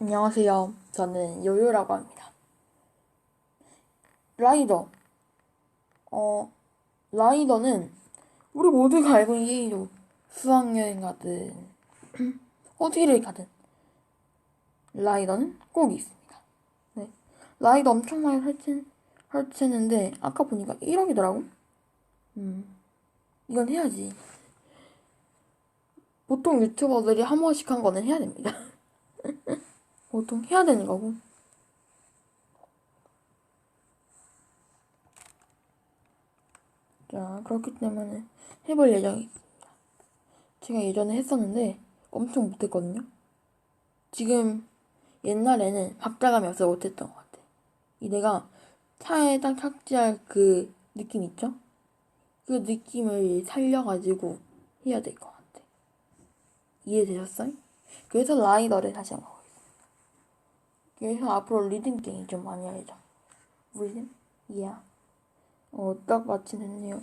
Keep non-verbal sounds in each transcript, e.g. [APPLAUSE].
안녕하세요. 저는 요요라고 합니다. 라이더. 어, 라이더는 우리 모두가 알고 있는 게임이죠. 수학여행 가든, 어디를 가든, 라이더는 꼭 있습니다. 네. 라이더 엄청 많이 설치, 설치했는데, 아까 보니까 1억이더라고? 음, 이건 해야지. 보통 유튜버들이 한 번씩 한 거는 해야 됩니다. [LAUGHS] 보통 해야 되는 거고. 자, 그렇기 때문에 해볼 예정입니다. 제가 예전에 했었는데 엄청 못했거든요. 지금 옛날에는 박자감이 없어 못했던 것 같아. 이 내가 차에 딱 착지할 그 느낌 있죠? 그 느낌을 살려가지고 해야 될 것 같아. 이해되셨어요? 그래서 라이더를 다시 한번. 그래서 앞으로 리듬 게임 좀 많이 하죠. 리듬? 이야. 어, 딱 마침 됐네요.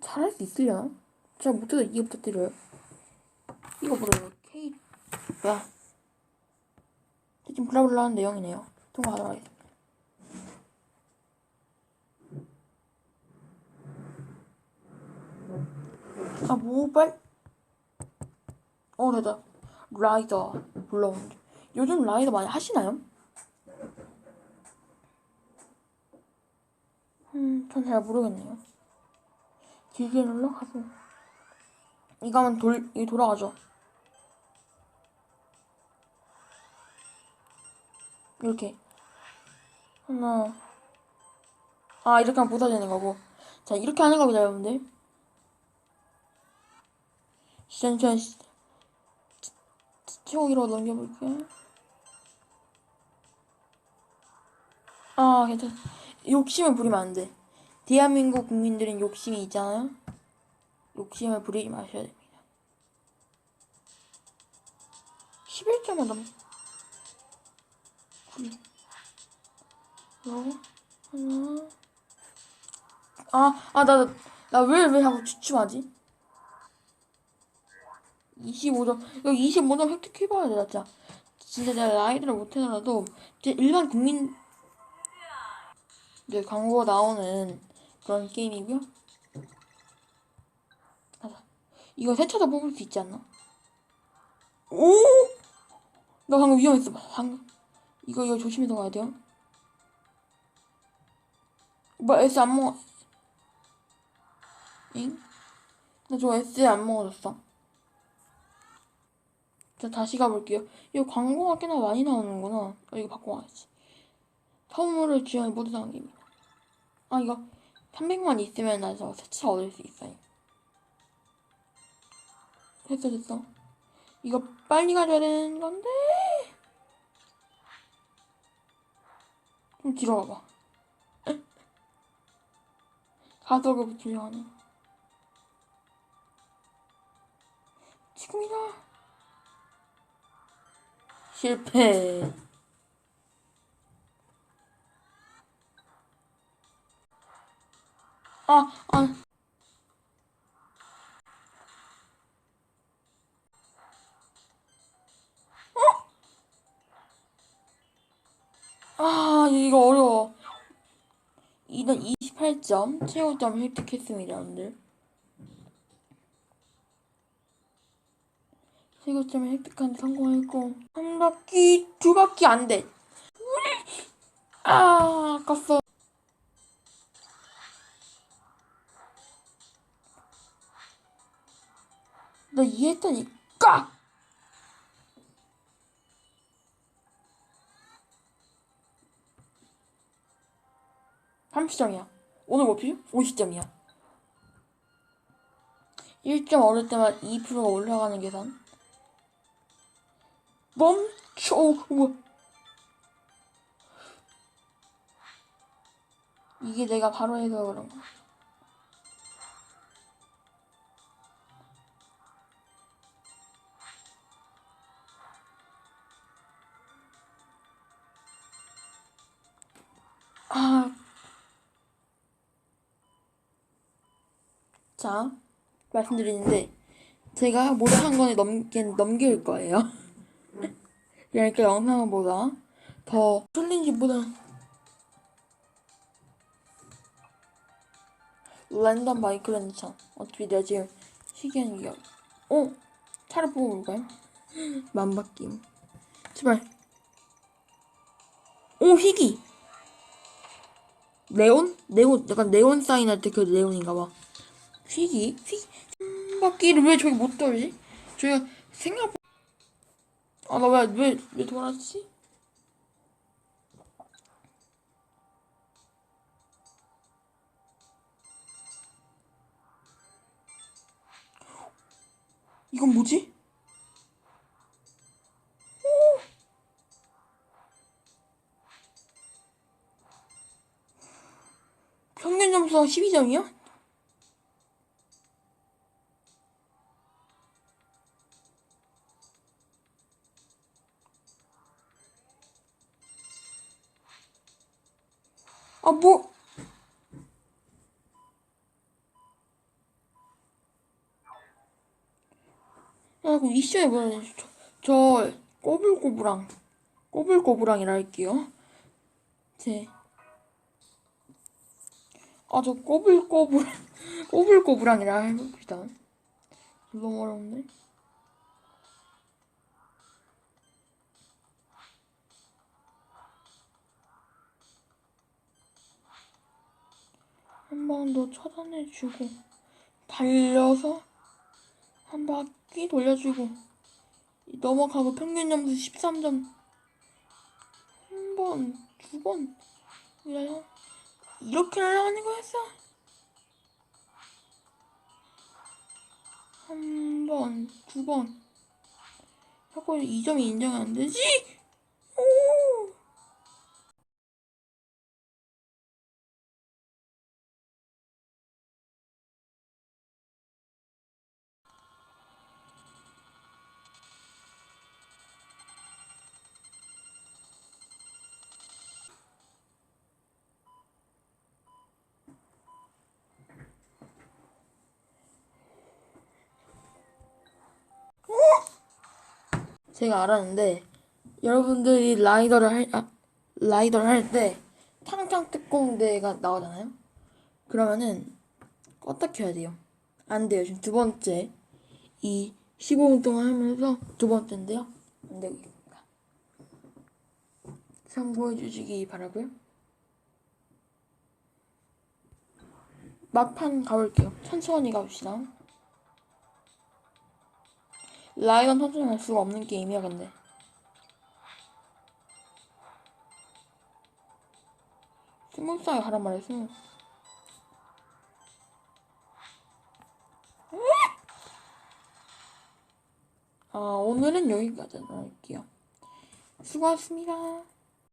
잘할 수 있으려나? 잘 못해서 이해 부탁드려요. 이거 뭐야, K, 뭐야. 지금 블라블라 하는 내용이네요. 통과하도록 하겠습니다. 아, 모발? 어, 됐다. 라이더 불러온 요즘 라이더 많이 하시나요? 음, 전 잘 모르겠네요. 길게 눌러 가서 이거 하면 돌, 이 돌아가죠. 이렇게 하나 아 이렇게 하면 부서지는 거고 자 이렇게 하는 겁니다 여러분들 시전 초기로 넘겨볼게요 아 괜찮아. 욕심을 부리면 안 돼. 대한민국 국민들은 욕심이 있잖아요. 욕심을 부리지 마셔야 됩니다. 11점만 넘 그리고 하나. 아, 아, 나, 나 왜, 왜 자꾸 주춤하지? 25점, 이거 25점 획득해봐야 돼, 나 진짜. 진짜 내가 라이드를 못해더라도, 일반 국민, 네, 광고가 나오는 그런 게임이고요. 가자. 이거 세차도 뽑을 수 있지 않나? 오! 나 방금 위험했어, 방금. 이거, 이거 조심해서 가야 돼요. 뭐, S 안 먹어. 잉? 나저 S 안 먹어졌어. 자, 다시 가볼게요. 이거 광고가 꽤나 많이 나오는구나. 어, 이거 바꿔와야지. 선물을 주연 모두 당깁니다. 아, 이거 300만 있으면 나저 세차 얻을 수 있어요. 됐어, 됐어. 이거 빨리 가져야 되는 건데. 좀 뒤로 가봐. [LAUGHS] 가속을 붙이려 하네. 지금이다. 실패. 아, 아. 어? 아, 이거 어려워. 이단 28점, 최고점 획득했습니다, 여러분들. 최고점을 획득한 데 성공했고 한 바퀴 두 바퀴 안 돼. 아 아깝어. 너 이해했다니까. 삼십 점이야. 오늘 목표 50점이야. 1점 얻을 때마다 2%가 올라가는 계산. 멈춰. 우와. 이게 내가 바로 해서 그런 거. 아. 자, 말씀드리는데, 제가 못한 거에 넘긴, 넘길 거예요. [LAUGHS] 그러니까 영상보다 더 챌린지보다 랜덤 마이크랜드 창 어차피 내가 지금 희귀한 기억 어? 차를 뽑아볼까요? 만바뀜 [GASPS] 제발 오 희귀 네온? 네온 약간 네온 사인 할 때 그 네온인가 봐 희귀? 음, 바퀴를 왜 저기 못 돌지? 저희가 생각보다 아나왜왜 왜 돌았지? 이건 뭐지? 오! 평균 점수가 12점이야? 아, 뭐. 야, 그 미션이 뭐야? 저, 저 꼬불꼬불랑 꼬불꼬불랑이라 할게요. 제. 아, 저 꼬불꼬불 [LAUGHS] 꼬불꼬불랑이라 해봅시다. 너무 어려운 한번 더 차단해주고 달려서 한 바퀴 돌려주고 넘어가고 평균 점수 13점. 한 번, 두 번 이렇게 날아가는 거였어. 한 번, 두 번. 자꾸 2점이 인정이 안 되지? 제가 알았는데 여러분들이 라이더를 할 아, 라이더를 할 때 탕탕 특공대가 나오잖아요. 그러면은 껐다 켜야 돼요. 안 돼요. 지금 두 번째 이 15분 동안 하면서 두 번째인데요. 안 되고 있습니다. 참고해 주시기 바라고요. 막판 가볼게요. 천천히 가봅시다. 라이언 천천히 할 수가 없는 게임이야 근데. 스무스하게 가란 말이야 스무 아 오늘은 여기까지 할게요. 수고하셨습니다